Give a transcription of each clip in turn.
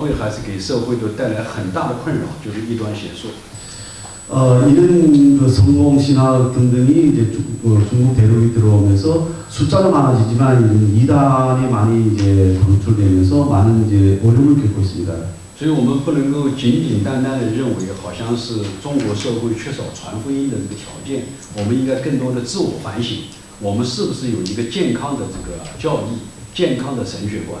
会还是给社会都带来很大的困扰，就是异端邪说。 어, 이런 그 성공 신학 등등이 이제 중, 그 중국 대륙이 들어오면서 숫자는 많아지지만 이런 이단이 많이 이제 방출되면서 많은 이제 어려움을 겪고 있습니다. 所以我们不能够简简单单的认为，好像是中国社会缺少传福音的这个条件，我们应该更多的自我反省，我们是不是有一个健康的这个教义、健康的神学观？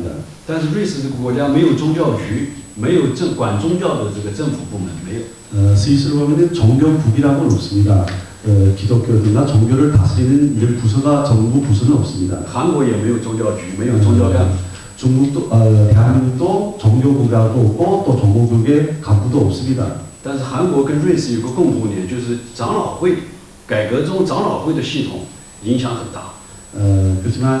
但是瑞士这个国家没有宗教局，没有政管宗教的这个政府部门，没有。 어, 스위스로 보면 종교국이라고는 없습니다. 어, 기독교나 종교를 다스리는 일 부서가 정부 부서는 없습니다. 韩国也没有宗教局，没有宗教干部。 중국도 어, 대한민국도 종교국이라고 없고 또 종교국의 간부도 없습니다. 但是韩国跟瑞士有个共同点，就是长老会改革中长老会的系统影响很大。 어, 그렇지만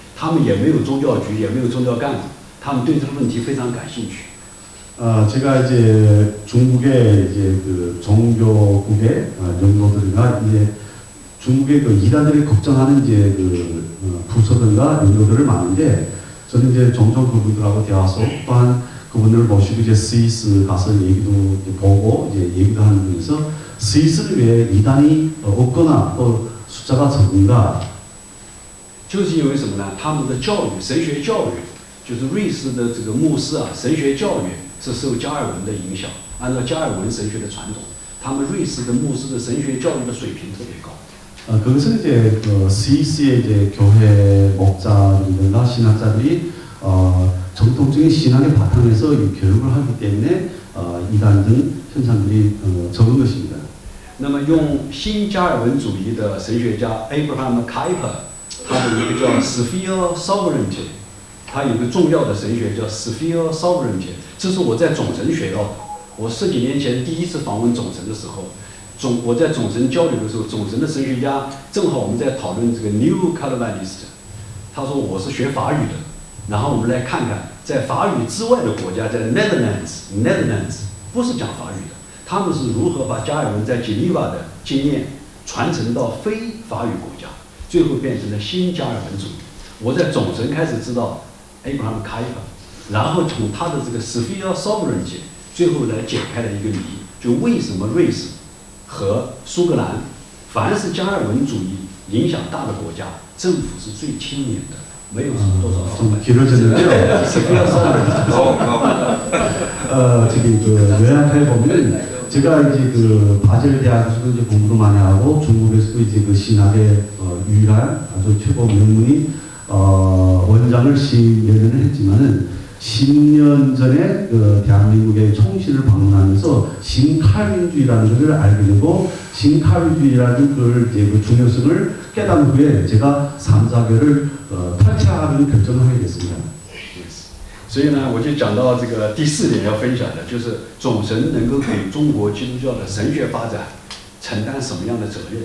他们也没有宗教局，也没有宗教干部，他们对这个问题非常感兴趣。 어, 제가 이제 중국의 이제 그 종교국의 어, 연구들과 이제 중국의 그 이단들이 걱정하는 이제 그 어, 부서들과 연구들을 많은데 저는 이제 종종 그분들하고 대화서 또한 그분들을 모시고 이제 스위스 가서 얘기도 이제 보고 이제 얘기도 하면서 스위스는 왜 이단이 어, 없거나 또 숫자가 적은가 就是因为什么呢？他们的教育，神学教育，就是瑞士的这个牧师啊，神学教育是受加尔文的影响，按照加尔文神学的传统，他们瑞士的牧师的神学教育的水平特别高。 어, 그것은 이제 그 스위스의 이제 교회 목자들이나 신학자들이 어, 정통적인 신학의 바탕에서 이 교육을 하기 때문에 어, 이단 등 현상들이 어, 적은 것입니다. 那么用新加尔文主义的神学家 Abraham Kuyper， 他的一个叫 Sphere Sovereignty，他有个重要的神学叫 Sphere Sovereignty，这是我在总神学到的。我十几年前第一次访问总神的时候，总我在总神交流的时候，总神的神学家正好我们在讨论这个 New Calvinist，他说我是学法语的，然后我们来看看在法语之外的国家，在 Netherlands，Netherlands 不是讲法语的。他们是如何把加尔文在吉利瓦的经验传承到非法语国，最后变成了新加尔文主义。我在总神开始知道 Abraham Kuyper，然后从他的这个 Sphere Sovereignty，最后来解开了一个谜，就为什么瑞士和苏格兰，凡是加尔文主义影响大的国家，政府是最清廉的，没有什么多少老 좀 百姓。 길어졌는데요. Sphere Sovereignty。 어, 저기 그 요약해 보면 제가 이제 그 바젤 대학에서도 이제 공부도 많이 하고 중국에서도 이제 그 신학의 어, 유일한 아주 최고 명문이 어, 원장을 시연을 했지만은 10년 전에 그 대한민국의 총신을 방문하면서 신칼빈주의라는 것을 알게 되고 신칼빈주의라는 그 이제 그 중요성을 깨달은 후에 제가 삼사교를 어, 탈퇴하는 결정을 하게 됐습니다. 所以呢，我就讲到这个第四点要分享的，就是总神能够给中国基督教的神学发展承担什么样的责任。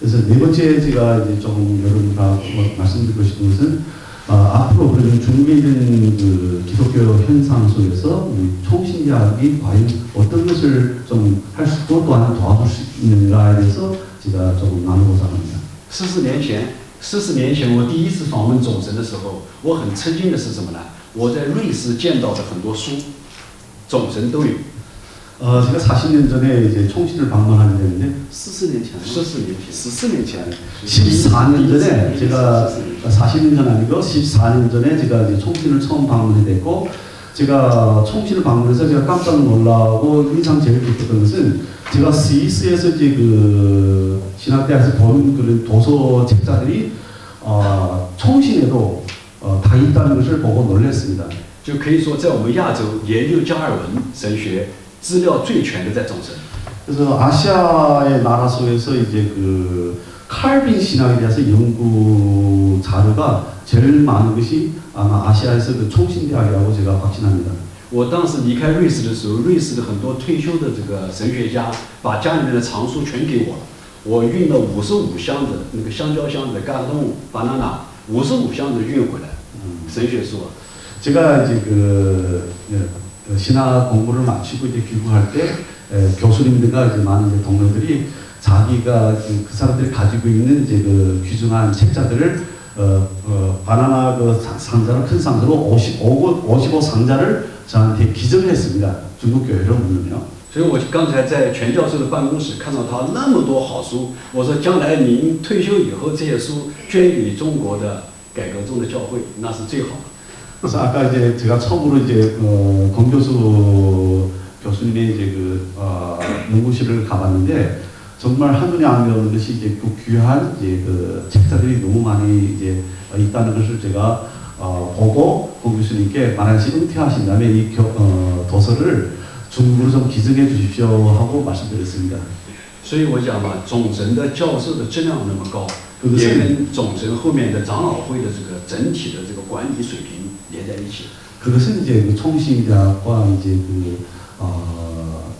그래서 네 번째 제가 이제 조금 여러분과 뭐 말씀드리고 싶은 것은 아, 앞으로 그런 중국에 있는 그 기독교 현상 속에서 우리 총신대학이 과연 어떤 것을 좀 할 수 있고 또한 도와줄 수 있는가에 대해서 제가 조금 나누고자 합니다. 四十年前，四十年前我第一次访问总神的时候，我很吃惊的是什么呢？我在瑞士见到的很多书，总神都有。 어, 제가 40년 전에 이제 총신을 방문하게 됐는데 44년 전. 十四年前， 14년 전. 14년 전에 제가 40년 전 아니고 14년 전에 제가 이제 총신을 처음 방문해 됐고 제가 총신을 방문해서 제가 깜짝 놀라고 인상 제일 깊었던 것은 제가 스위스에서 이제 그 신학대학에서 본 그런 도서 책자들이 어, 총신에도 어, 다 있다는 것을 보고 놀랐습니다. 就可以说在我们亚洲研究加尔文神学 资料最全的在总神。 그래서 아시아의 나라 속에서 이제 그 칼빈 신학에 대해서 연구 자료가 제일 많은 것이 아마 아시아에서 그 총신대학이라고 제가 확신합니다. 我当时离开瑞士的时候，瑞士的很多退休的这个神学家把家里面的藏书全给我了。我运了五十五箱子那个香蕉箱子嘎东 banana，五十五箱子运回来，神学书啊。 제가 이제 그 예, 어, 신학 공부를 마치고 이제 귀국할 때 에, 교수님들과 이제 많은 이제 동료들이 자기가 그, 그 사람들이 가지고 있는 이제 그 귀중한 책자들을 어, 어, 바나나 그 상- 상자로 큰 상자로 55, 55 상자를 저한테 기증을 했습니다. 중국 교회로 물론요. 所以我刚才在全教授的办公室看到他那么多好书，我说将来您退休以后这些书捐给中国的改革中的教会，那是最好的。 그래서 아까 이제 제가 처음으로 이제 어, 권 교수 교수님의 이제 그 어, 연구실을 가봤는데 정말 한눈에 안 배우는 것이 이제 그 귀한 이제 그 책자들이 너무 많이 이제 어, 있다는 것을 제가 어, 보고 권 교수님께 만약에 은퇴하신 다음에 이 교, 어, 도서를 중국으로 좀 기증해 주십시오 하고 말씀드렸습니다. 所以我讲嘛，总神的教授的质量那么高，对不对也跟总神后面的长老会的这个整体的这个管理水平 连在一起。 그것은 이제 그 총신대학과 이제 그 어,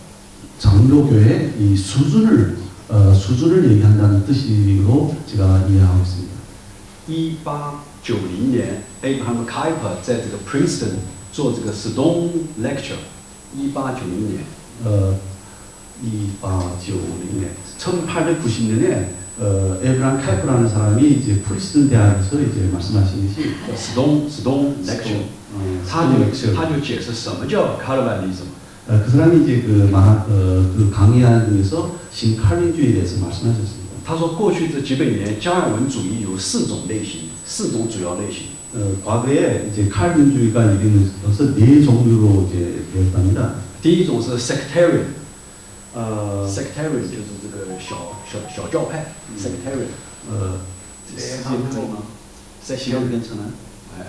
장로교의 이 수준을 어, 수준을 얘기한다는 뜻으로 제가 이해하고 있습니다. 一八九零年，Abraham Kuyper 在这个 Princeton 做这个 Stone Lecture，一八九零年， 어, 2890년, 1890년에 어, 에브란 카이프라는 사람이 이제 프리스턴 대학에서 이제 말씀하신 것이 叫 Stone Stone Lecture， 어, 他就他就解释什么叫 Calvinism。 어, 그 사람이 이제 그, 마, 어, 그 강의하는 중에서 신칼빈주의에 대해서 말씀하셨습니다. 他说，过去这几百年，加尔文主义有四种类型，四种主要类型。 어, 과거에 이제 칼빈주의가 이름에서 네 종류로 이제 되었답니다. 第一种是 sectarian， 어, sectarian 就是这个小 小小教派，sectarian。 어, 시간 괜찮아? 哎，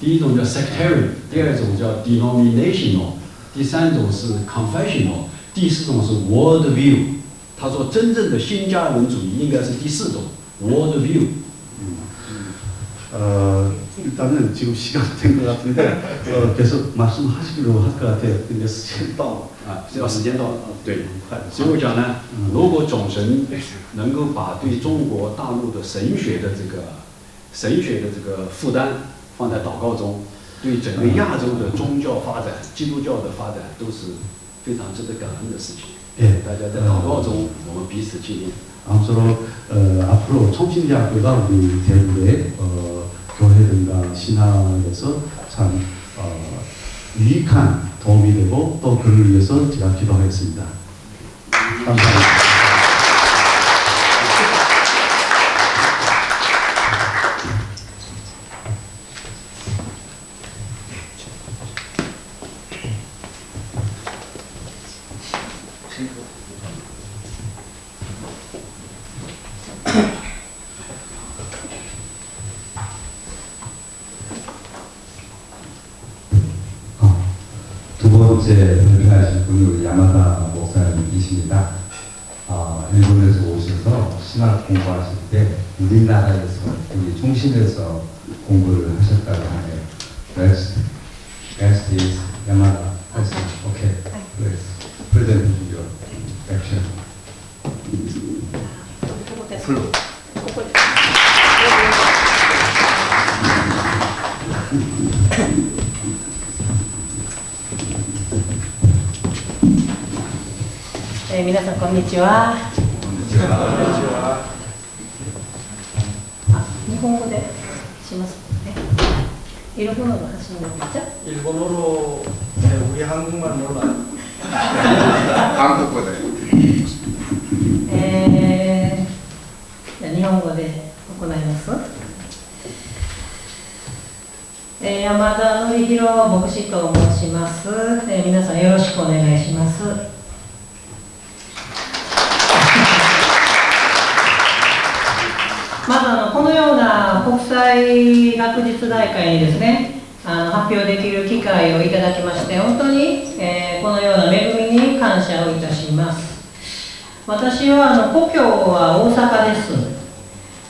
第一种叫 sectarian，第二种叫 denominational，第三种是 confessional，第四种是 world view。他说，真正的新加尔文主義應該是第四種 world view。 어, 일단은 지금 시간 된 것 같은데 어, 계속 말씀하시기로 할 것 같아요. 근데 시간 또 啊，要时间到了，对。所以我讲呢，如果总神能够把对中国大陆的神学的这个神学的这个负担放在祷告中，对整个亚洲的宗教发展、基督教的发展都是非常值得感恩的事情。 예, 大家在祷告中，我们彼此纪念。 아무쪼록 어, 앞으로 총신대학교가 우리 대구의 어, 교회들과 신학에서 참 어, 유익한 도움이 되고 또 그를 위해서 제가 기도하겠습니다. 감사합니다. 번째 발표하실 분이 우리 야마다 목사님이십니다. 아, 일본에서 오셔서 신학 공부하실 때 우리나라에서 우리 중심에서 공부를 하셨다고 하네요. Next, next is 야마다. えー皆さんこんにちは。あ、日本語でしますね。일본어로 하시는 거죠? 일본어로 네, 우리 한국말 몰라요. 한국어대. えーじゃあ日本語で行います。えー山田典弘牧師と申します、えー皆さんよろしくお願いします。 際学術大会にですねあの発表できる機会をいただきまして本当に、えーこのような恵みに感謝をいたします私はあの故郷は大阪です、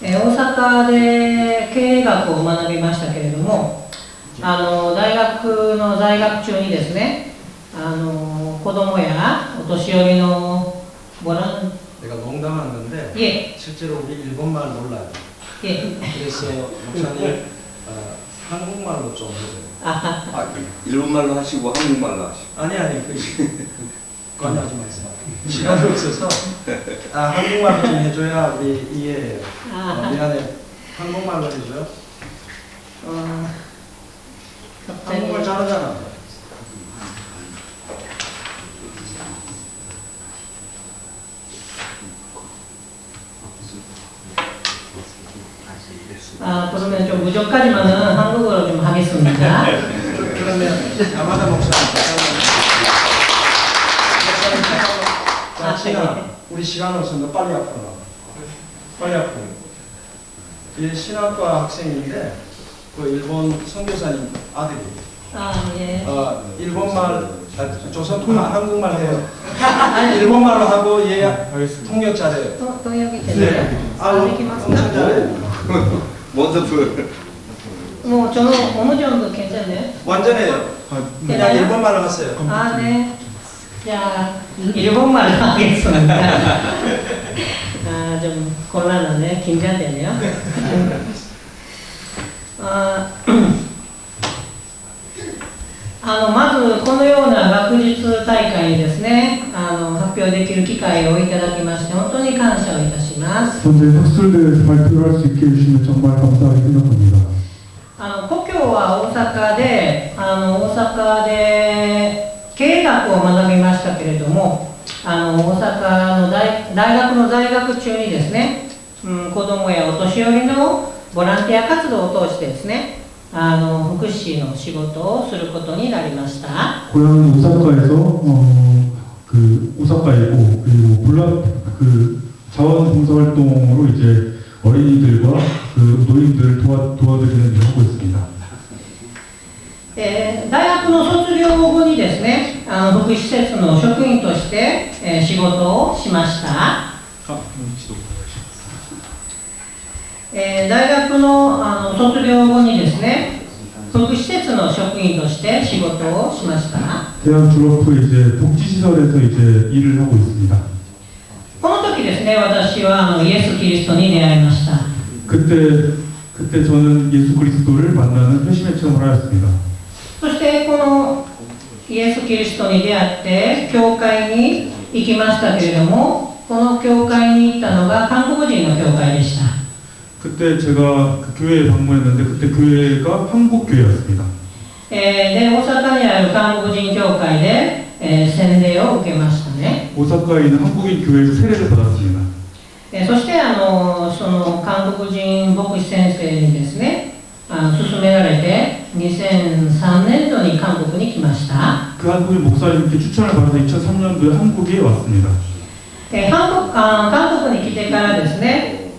えー大阪で経営学を学びましたけれどもあの大学の在学中にですねあの子供やお年寄りのボラン 내가 농담한 건데 いえ 실제로 우리 일본말 몰라요. 예. 그래서 목사님 어, 한국말로 좀 해줘요. 아하. 아, 그 일본말로 하시고 한국말로 하시고. 아니 아니 그 그건 하지 마세요. 음. 시간이 없어서 아 한국말 좀 해줘야 우리 이해해요. 아, 어, 미안해. 한국말로 해줘요. 어, 한국말 잘하잖아. 아, 그러면 좀 부족하지만은 한국어로 좀 하겠습니다. 그- 그러면 야마다 목사님 아, 네. 우리 시간 없으니까 빨리 앞으로. 빨리 앞으로. 이 신학과 학생인데 그 일본 선교사님 아들이 아, 예. 어, 일본말 아, 조선 아, 한국말 해요. 일본말로 하고 얘 통역 잘해요. 또, 또 여기 되나요? 아, 아, 엄청. 잘해요. 원더풀. 뭐, 저는 어느 정도 괜찮네요. 완전해요. 그냥 되나요? 일본말로 하세요. 아, 네. 자, 일본말로 하겠습니다. 아, 좀 곤란하네. 긴장되네요. 아, あのまずこのような学術大会にですねあの発表できる機会をいただきまして本当に感謝をいたします。あの故郷は大阪であの大阪で経営学を学びましたけれどもあの大阪の大大学の在学中にですね、うん、子どもやお年寄りのボランティア活動を通してですねあの福祉の仕事をすることになりました 고향은 오사카에서 어, 그 오사카에 있고 그리고 볼라 그 자원봉사활동으로 이제 어린이들과 그 노인들을 도와 도와드리는 일을 하고 있습니다. えー大学の卒業後にですねあの福祉施設の職員として、えー仕事をしました、 えー大学のあの卒業後にですね福祉施設の職員として仕事をしました 대학 졸업 후 이제 복지시설에서 이제 일을 하고 있습니다. この時ですね私はあのイエス・キリストに出会いました 그때 그때 저는 예수 그리스도를 만나는 회심의 체험을 하였습니다. そしてこのイエス・キリストに出会って教会に行きましたけれどもこの教会に行ったのが韓国人の教会でした 그때 제가 그 교회에 방문했는데 그때 교회가 한국교회였습니다. 네, 오사카에 한국인 교회에 세례를 受けましたね. 오사카에 있는 한국인 교회에서 세례를 받았습니다. 네, そしてあのその韓国人牧師先生にですねあ勧められて2003年度に韓国に来ました그 한국인 목사님께 추천을 받아서 2003년도에 한국에 왔습니다. 한국, 한국에 와서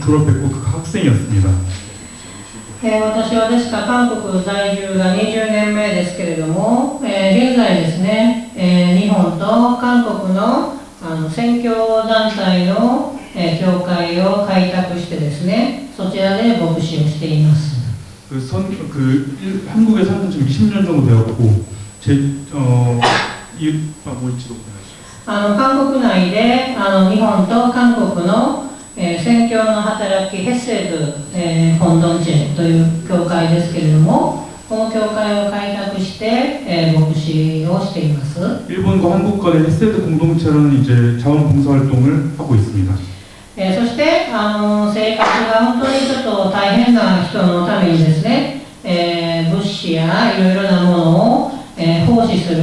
졸업했고 그 학생이었습니다. えー私はですから韓国在住が20年目ですけれども、えー現在ですね、えー日本と韓国のあの宣教団体の、えー教会を開拓してですね、そちらで牧師をしています。 그 선, 그 일- 한국에 사는 지금 20년 정도 되었고 제, 어, 이, 아, 뭐 있지도 모르겠어요. あの韓国内であの日本と韓国の、 えー宣教の働きヘッセード、えー、本ドンチェという教会ですけれどもこの教会を開拓して、えー牧師をしています 일본과 한국 간의 헤세드 공동체라는 이제 자원봉사 활동을 하고 있습니다. えーそしてあの生活が本当にちょっと大変な人のためにですね、えー物資やいろいろなものを、えー奉仕する、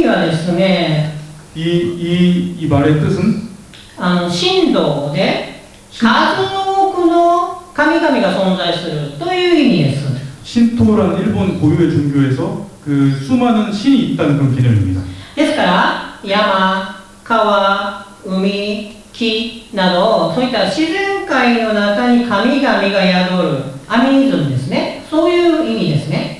意味はですね 이, 이, 이 말의 뜻은 あの神道で数の多くの神々が存在するという意味です 신토라는 일본 고유의 종교에서 그 수많은 신이 있다는 그런 개념입니다. ですから山川海木などそういった自然界の中に神々が宿るアミニズムですねそういう意味ですね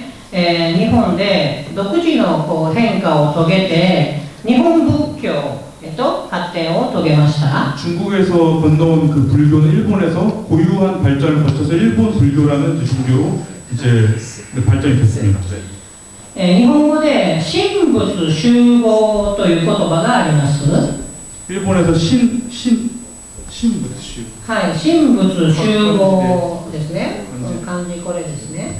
えー日本で独自のこう変化を遂げて日本仏教へと発展を遂げました 중국에서 건너온 그 불교는 일본에서 고유한 발전을 거쳐서 일본 불교라는 이제 종교로 이제 네, 발전이 됐습니다. えー日本語で神仏集合という言葉があります 일본에서 신, 신, 신仏宗 はい、神仏集合ですね。うん漢字これですね。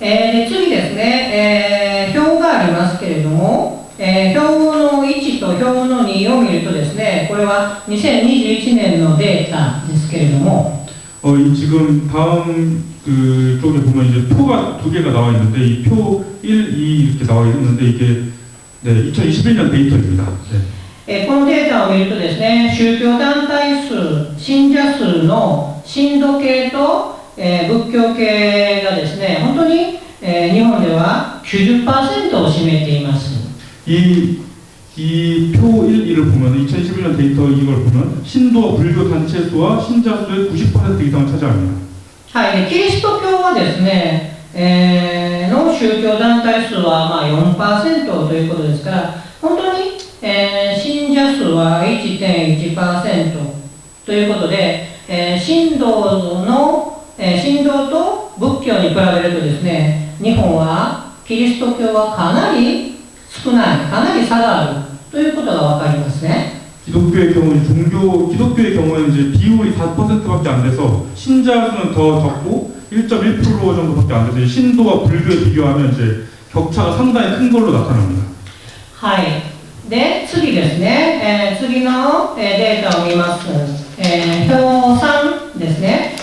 えーで次ですね、えー表がありますけれども、えー表の1と表の2を見るとですね、これは2021年のデータですけれども、 어, 이 지금 다음 그 쪽에 보면 이제 표가 두 개가 나와 있는데 이 표 1, 2 이렇게 나와 있는데 이게 네, 2021년 데이터입니다. 네. えーこのデータを見るとですね、宗教団体数、信者数の神道系と、 えー仏教系がですね、本当に、えー日本では90%を占めています。 이, 이 표 1을 보면 2011년 데이터 이걸 보면 신도와 불교 단체 수와 신자 수의 90% 이상을 차지합니다. はい、でキリスト教はですね、えーの宗教団体数はまあ4%ということですから、本当に、えー信者数は1.1%ということで、えー神道の、 えー神道と仏教に比べるとですね、日本はキリスト教はかなり少ない、かなり差があるということがわかりますね。 기독교의 경우 종교 기독교의 경우에는 이제 비율이 4%밖에 안 돼서 신자 수는 더 적고 1.1% 정도밖에 안 돼서 이 신도와 불교에 비교하면 이제 격차가 상당히 큰 걸로 나타납니다. はい。で、次ですね。えー次の、えーデータを見ます。えー表3ですね。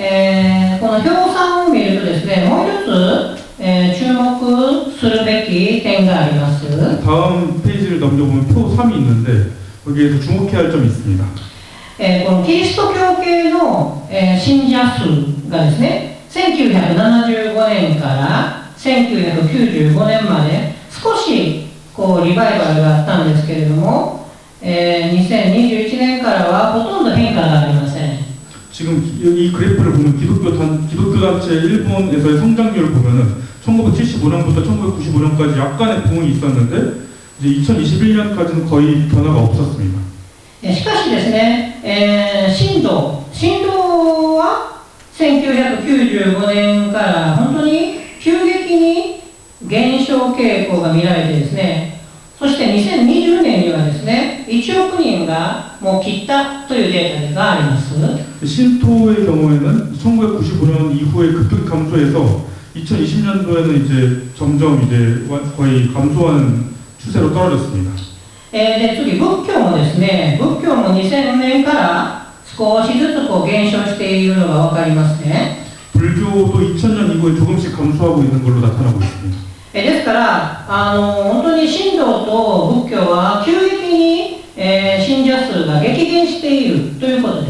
えーこの表3を見るとですね、もう一つ、えー注目するべき点があります。 다음 페이지를 넘겨보면 표 3이 있는데 여기에서 주목해야 할 점이 있습니다. えーこのキリスト教系の、えー信者数がですね、1975年から1995年まで少しこうリバイバルがあったんですけれども、えー2021年からはほとんど変化がありません。 지금 이 그래프를 보면 기독교 단, 기독교단체 일본에서의 성장률을 보면은 1975년부터 1995년까지 약간의 부흥이 있었는데 이제 2021년까지는 거의 변화가 없었습니 다. しかしですね、えー、震度、震度は1995年から本当に急激に減少傾向が見られてですね、そして2020年にはですね、1億人がもう切ったというデータがあります。 신토의 경우에는 1995년 이후에 급격히 감소해서 2020년도에는 이제 점점 이제 와- 거의 감소하는 추세로 떨어졌습니다. えーで次、仏教もですね、仏教も2000年から少しずつこう減少しているのが分かりますね。 불교도 2000년 이후에 조금씩 감소하고 있는 걸로 나타나고 있습니다. えですから、あの本当に神道と仏教は急激に、えー信者数が激減しているということです。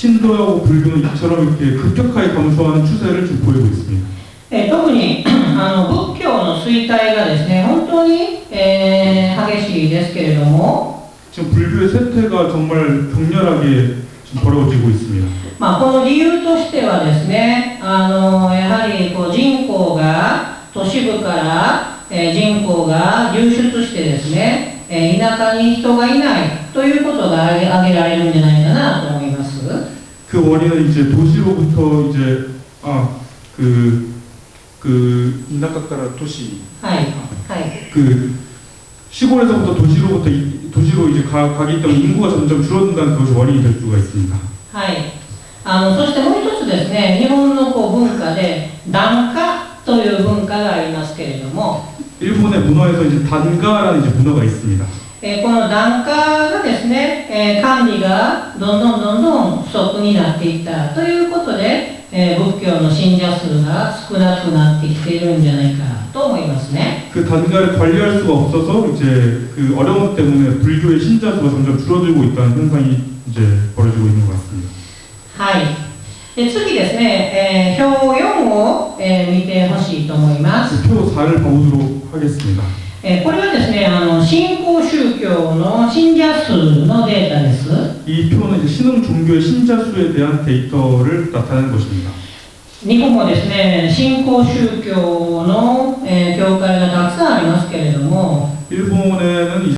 신도하고 불교는 이처럼 이렇게 급격하게 감소하는 추세를 지금 보이고 있습니다. えー特にあの仏教の衰退がですね、本当に、えー激しいですけれども、 지금 불교의 쇠퇴가 정말 격렬하게 지금 벌어지고 있습니다. まあ、この理由としてはですね、あのやはりこう人口が都市部から、えー人口が流出してですね、えー田舎に人がいないということが挙げ挙げられるんじゃないかなと思います。 그 원인은 이제 도시로부터 이제 아그그 그 이나카카라 도시 はい、はい、 그 시골에서부터 도시로부터 이- 도시로 이제 가, 가기 때문에 인구가 점점 줄어든다는 그것이 원인이 될 수가 있습니다. はい。あのそしてもう一つですね、日本のこう文化で檀家という文化がありますけれども、 일본의 문화에서 이제 단가라는 이제 문화가 있습니다. えーこの檀家がですね、えー管理がどんどんどんどん不足になっていったということで、えー仏教の信者数が少なくなってきているんじゃないかと思いますね。 그 단가를 관리할 수가 없어서 이제 그 어려움 때문에 불교의 신자 수가 점점 줄어들고 있다는 현상이 이제 벌어지고 있는 것 같습니다. はい。で次ですね、えー表4を、えー見てほしいと思います。 표 4를 보도록 하겠습니다. えーこれはですね、あの新興宗教の信者数のデータです。 이 표는 이제 신흥 종교의 신자 수에 대한 데이터를 나타내는 것입니다. 日本もですね、新興宗教の、えー教会がたくさんありますけれども、 일본에는